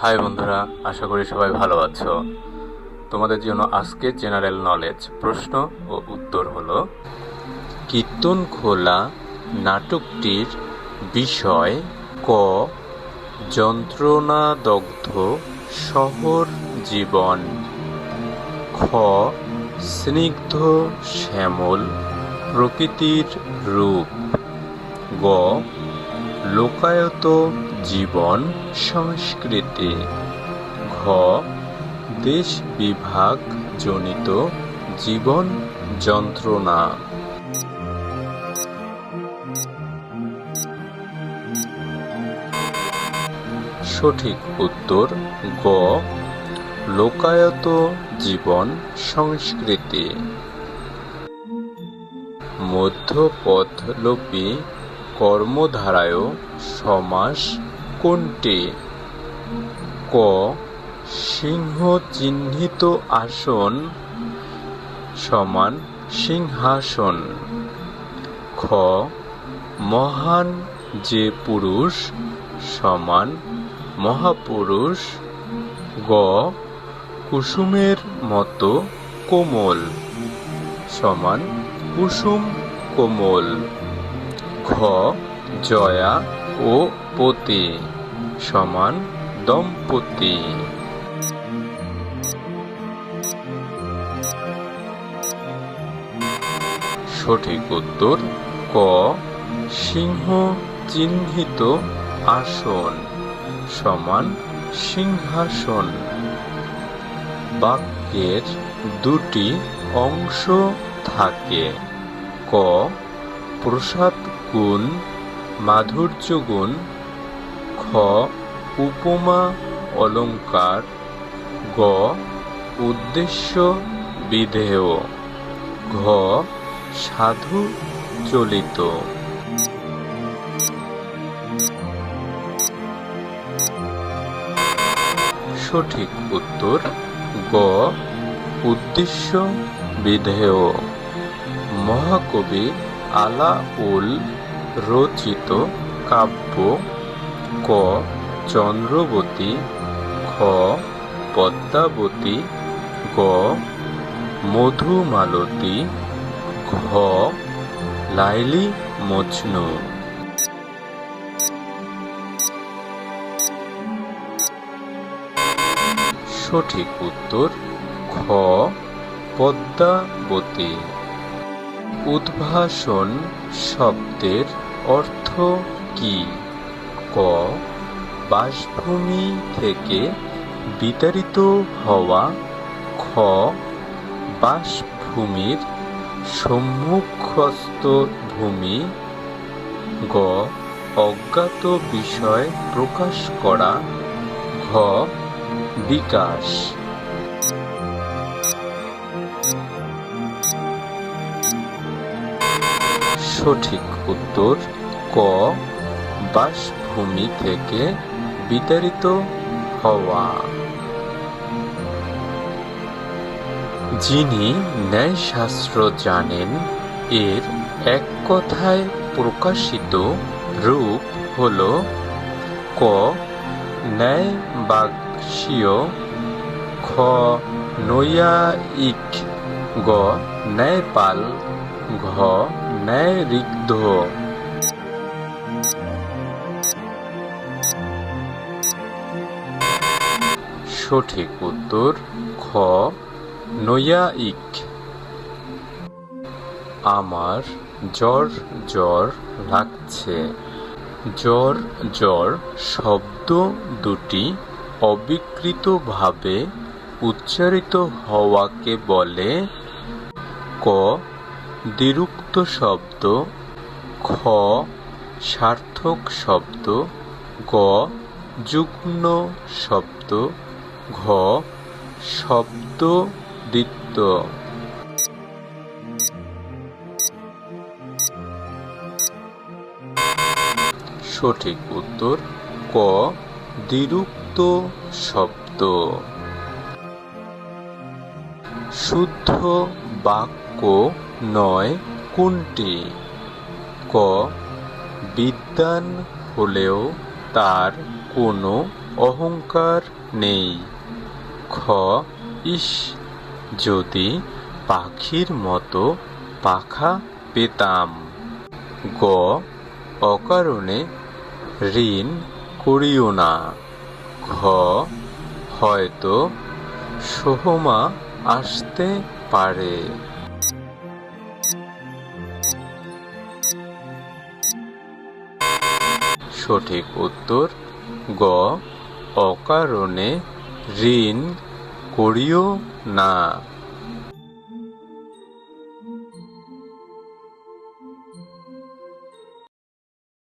High বন্ধুরা, আশা করি সবাই ভালো আছো। তোমাদের জন্য আজকে জেনারেল নলেজ প্রশ্ন ও উত্তর হলো, কীর্তন খোলা নাটকটির বিষয় ক, যন্ত্রণাদগ্ধ শহর জীবন। খ, স্নিগ্ধ শ্যামল প্রকৃতির রূপ। গ লোকায়ত জীবন সংস্কৃতি। ঘ, দেশ বিভাগ জনিত জীবন যন্ত্রণা। সঠিক উত্তর, গ, লোকায়ত জীবন সংস্কৃতি। মধ্যপথলোপী কর্মধারায় সমাস কোনটি? ক সিংহ চিহ্নিত আসন সমান সিংহাসন। খ, মহান যে পুরুষ সমান মহাপুরুষ। গ, কুসুমের মতো কোমল সমান কুসুম কোমল। ঘ জয়া ও পতি সমান দম্পতি। সঠিক উত্তর, ক, সিংহ চিহ্নিত আসন সমান সিংহাসন। বাক্যের দুটি অংশ থাকে, ক প্রসাদ গুণ, মাধুর্য গুণ, খ, উপমা, অলঙ্কার, গ, উদ্দেশ্য, বিধেয়, ঘ, সাধু চলিত। সঠিক উত্তর, গ, উদ্দেশ্য, বিধেয়। মহাকবি আলাউল রচিত কাব্য ক চন্দ্রবতী, খ পদ্মাবতী, গ মধুমালতী, ঘ লাইলি মজনু। সঠিক উত্তর, খ পদ্মাবতী। উদ্ভাসন শব্দের অর্থ কি? ক. বাসভূমি থেকে বিতাড়িত হওয়া। খ. বাসভূমির সম্মুখস্থ ভূমি। গ. অজ্ঞাত বিষয় প্রকাশ করা। ঘ. বিকাশ। সঠিক উত্তর ক, বাসভূমি থেকে বিতাড়িত হওয়া। যিনি ন্যায়শাস্ত্র জানেন, এর এক কথায় প্রকাশিত রূপ হল ক ন্যায় বাক্সীয় খ, নৈয়ায়িক গ, ন্যায়পাল ঘ ন্যায় ঋগ্ধ সঠিক উত্তর, খ, নৈয়ায়িক। আমার জ্বর জ্বর লাগছে। জ্বর জ্বর শব্দ দুটি অবিকৃতভাবে উচ্চারিত হওয়াকে বলে ক দ্বিরুক্ত শব্দ, খ, সার্থক শব্দ, গ, যুগ্ম শব্দ, ঘ শব্দ দ্বিত্ব সঠিক উত্তর, ক, দ্বিরুক্ত শব্দ। শুদ্ধ বাক্য নয়, কোনটি? ক, বিদ্বান হলেও তার কোনো অহংকার নেই। খ, ইস, যদি পাখির মতো পাখা পেতাম। গ, অকারণে ঋণ করিও না। ঘ, হয়তো সোহমা আসতে পারে। সঠিক উত্তর গ অকারণে ঋণ করিও না।